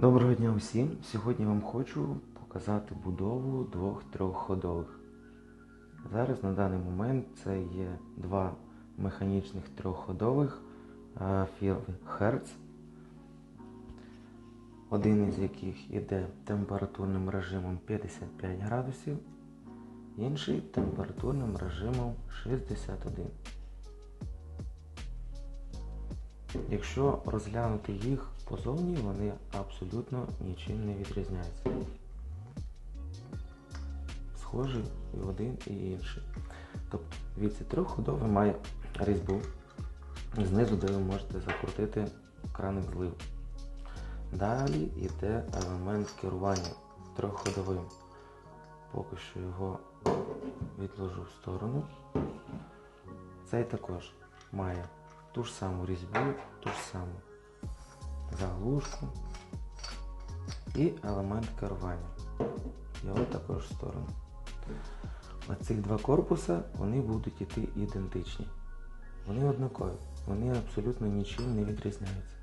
Доброго дня усім! Сьогодні вам хочу показати будову двох трьохходових. Зараз на даний момент це є два механічних трьохходових е, фірми Hertz, один із яких іде температурним режимом 55 градусів, інший температурним режимом 61. Якщо розглянути їх позовні, вони абсолютно нічим не відрізняються. Схожі і один, і інший. Тобто віці трьохходовий має різьбу, знизу, де ви можете закрутити краник зливу. Далі йде елемент керування трьохходовим. Поки що його відложу в сторону. Цей також має ту ж саму різьбу, ту ж саму заглушку і елемент керування. Його також в сторону. Оці два корпуси вони будуть йти ідентичні. Вони однакові, вони абсолютно нічим не відрізняються.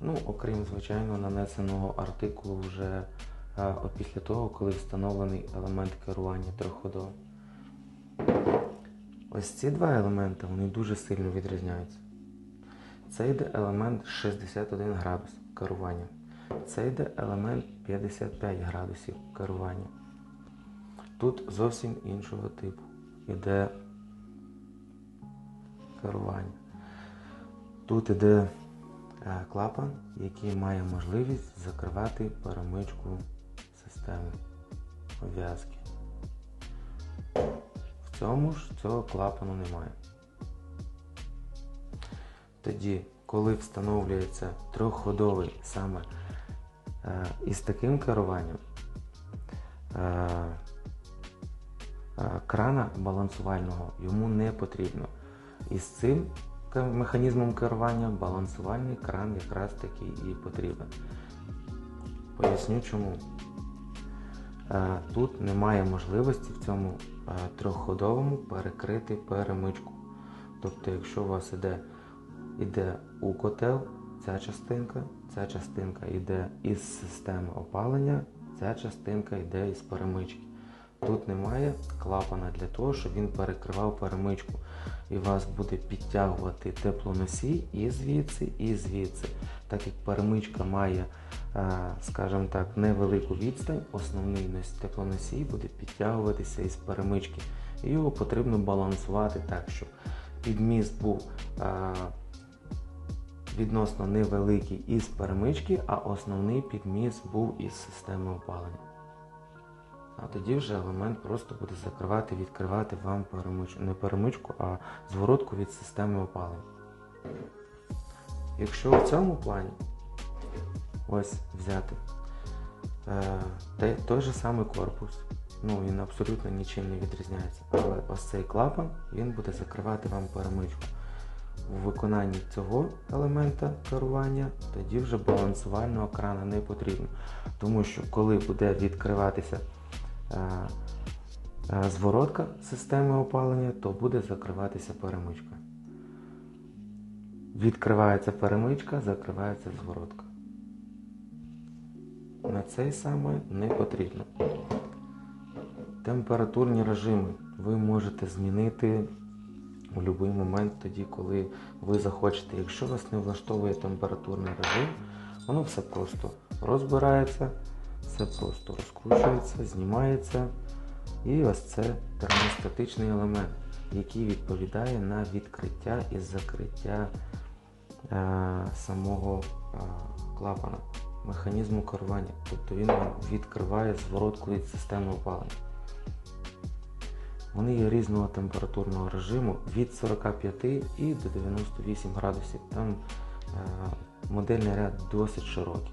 Ну, окрім, звичайно, нанесеного артикулу вже а, після того, коли встановлений елемент керування трьохходовим. Ось ці два елементи вони дуже сильно відрізняються. Це йде елемент 61 градус керування. Це йде елемент 55 градусів керування. Тут зовсім іншого типу йде керування. Тут йде е, клапан, який має можливість закривати перемичку системи обв'язки. В цьому ж цього клапану немає. Тоді, коли встановлюється трьохходовий саме е, із таким керуванням, е, е, крана балансувального йому не потрібно. І з цим механізмом керування балансувальний кран якраз таки і потрібен. Поясню чому. Е, тут немає можливості в цьому е, трьохходовому перекрити перемичку. Тобто, якщо у вас іде йде у котел, ця частинка, ця частинка йде із системи опалення, ця частинка йде із перемички. Тут немає клапана для того, щоб він перекривав перемичку. І вас буде підтягувати теплоносій і звідси, і звідси. Так як перемичка має, скажімо так, невелику відстань, основний теплоносій буде підтягуватися із перемички. І його потрібно балансувати так, щоб підміст був відносно невеликий із перемички, а основний підміст був із системи опалення. А тоді вже елемент просто буде закривати, відкривати вам перемичку, не перемичку, а зворотку від системи опалення. Якщо в цьому плані ось взяти е, той же самий корпус, ну він абсолютно нічим не відрізняється, але ось цей клапан він буде закривати вам перемичку. У виконанні цього елемента керування тоді вже балансувального крана не потрібно. Тому що коли буде відкриватися е, е, зворотка системи опалення, то буде закриватися перемичка. Відкривається перемичка, закривається зворотка. На цей саме не потрібно. Температурні режими ви можете змінити у будь-який момент тоді, коли ви захочете. Якщо вас не влаштовує температурний режим, воно все просто розбирається, все просто розкручується, знімається. І ось це термостатичний елемент, який відповідає на відкриття і закриття е, самого е, клапана, механізму керування. Тобто він відкриває зворотку від системи опалення. Вони є різного температурного режиму від 45 і до 98 градусів. Там е, модельний ряд досить широкий.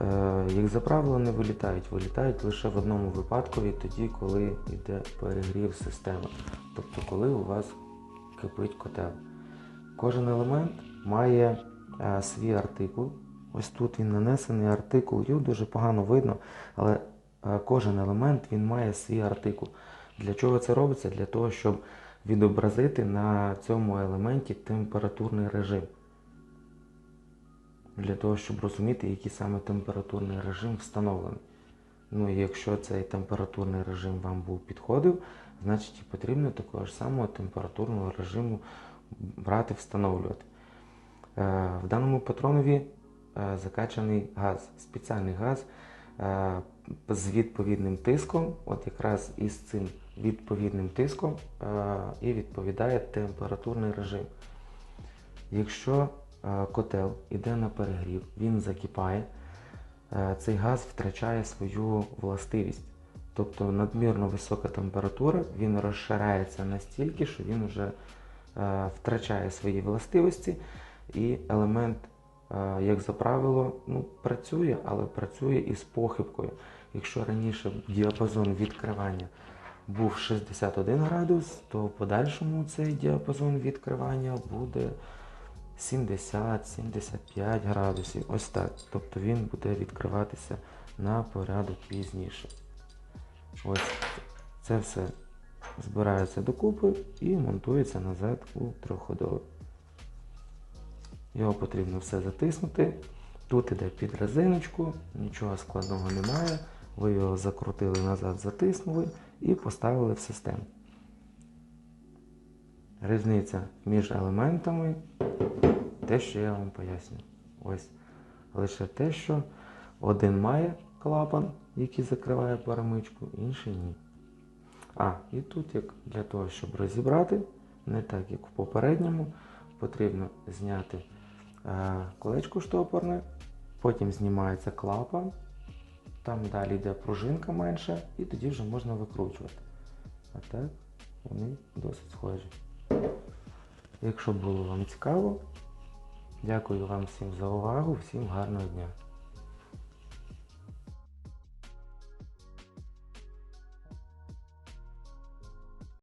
Е, як за правило, не вилітають, вилітають лише в одному випадку, тоді, коли йде перегрів системи, тобто коли у вас кипить котел. Кожен елемент має е, свій артикул. Ось тут він нанесений артикул, його дуже погано видно, але кожен елемент він має свій артикул. Для чого це робиться? Для того, щоб відобразити на цьому елементі температурний режим. для того, щоб розуміти, який саме температурний режим встановлений. Ну і якщо цей температурний режим вам був підходив, значить і потрібно такого ж самого температурного режиму брати, встановлювати. Е, В даному патронові е, закачаний газ, спеціальний газ е, з відповідним тиском, от якраз із цим відповідним тиском е, і відповідає температурний режим. Якщо е, котел іде на перегрів, він закипає, е, цей газ втрачає свою властивість. Тобто надмірно висока температура, він розширяється настільки, що він вже втрачає свої властивості, і елемент, як за правило, ну, працює, але працює із похибкою. Якщо раніше діапазон відкривання був 61 градус, то в подальшому цей діапазон відкривання буде 70-75 градусів. Ось так. Тобто він буде відкриватися на порядок пізніше. Ось це все збирається докупи і монтується назад у трьохходовий. Його потрібно все затиснути. Тут іде під резиночку, нічого складного немає. Ви його закрутили назад, затиснули і поставили в систему. Різниця між елементами те, що я вам поясню. Ось лише те, що один має клапан, який закриває перемичку, інший ні. А, і тут, як для того, щоб розібрати, не так як в попередньому, потрібно зняти е, колечко штопорне, потім знімається клапан, там далі йде пружинка менша, і тоді вже можна викручувати. А так, вони досить схожі. Якщо було вам цікаво, дякую вам всім за увагу, всім гарного дня.